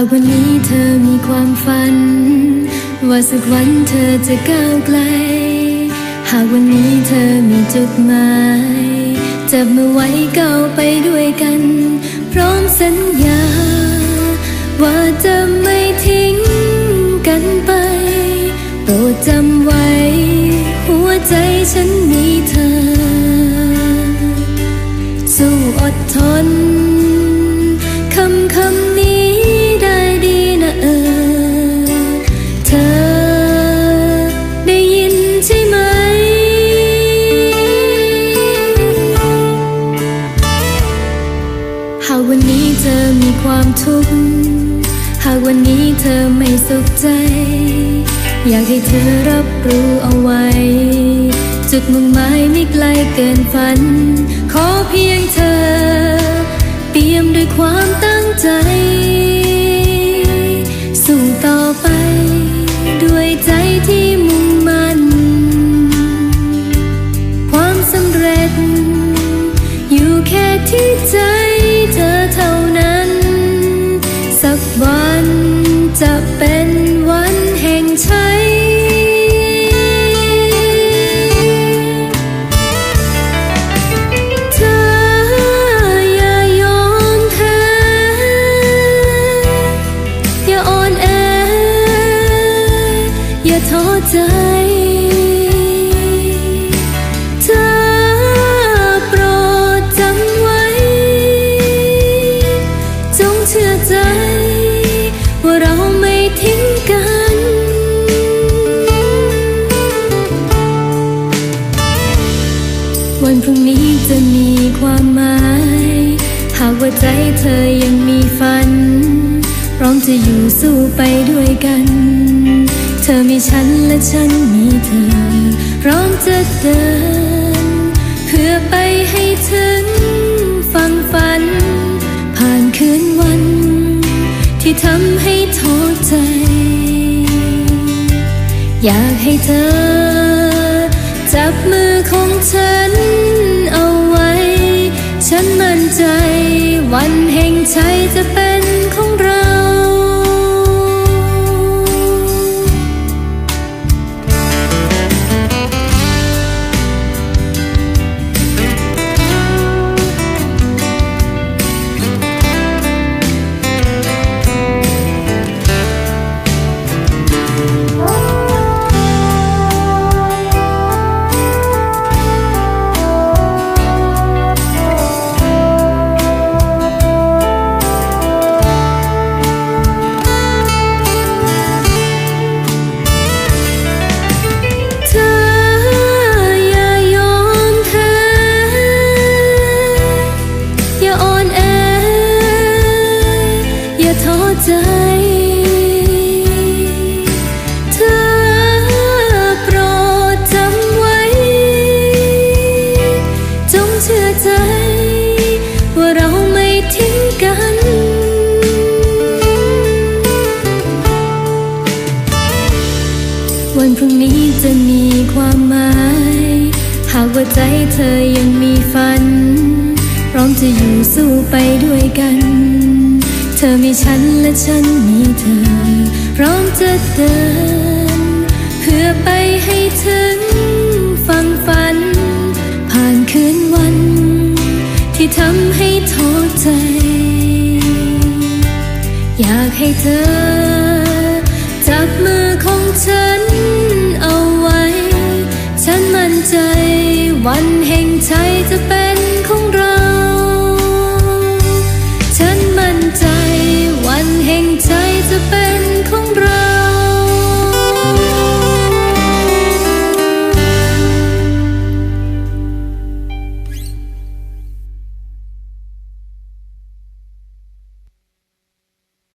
ากวันนี้เธอมีความฝัน ว่าสักวันเธอจะก้าวไกล หากวันนี้เธอมีจุดหมายจับมือไว้ก้าวไปด้วยกัน พร้อมสัญญา ว่าจะไม่ทิ้งกันไปโปรดจำไว้ หัวใจฉันมีเธอ สู้อดทนากวันนี้เธอมีความทุกข์ หากวันนี้เธอไม่สุขใจ อยากให้เธอรับรู้เอาไว้ จุดมุ่งหมายไม่ไกลเกินฝัน ขอเพียงเธอ เปี่ยมด้วยความตั้งใจ สู้ต่อไป ด้วยใจที่มุ่งมั่น ความสำเร็จ อยู่แค่ที่ใจ ใจ เธอโปรดจำไว้ จงเชื่อใจ ว่าเราไม่ทิ้งกัน วันพรุ่งนี้จะมีความหมาย หากว่าใจเธอยังมีฝัน พร้อมจะอยู่สู้ไปด้วยกัน ธอมีฉันและฉันมีเธอ พร้อมจะเดิน เพื่อไปให้ถึงฝังฝัน ผ่านคืนวัน ที่ทำให้ท้อใจ อยากให้เธอ จับมือของเธอ ว่าใจเธอยังมีฝัน พร้อมจะอยู่สู้ไปด้วยกัน เธอมีฉันและฉันมีเธอ พร้อมจะเดิน เพื่อไปให้ถึงฟังฝัน ผ่านคืนวัน ที่ทำให้ท้อใจ อยากให้เธอ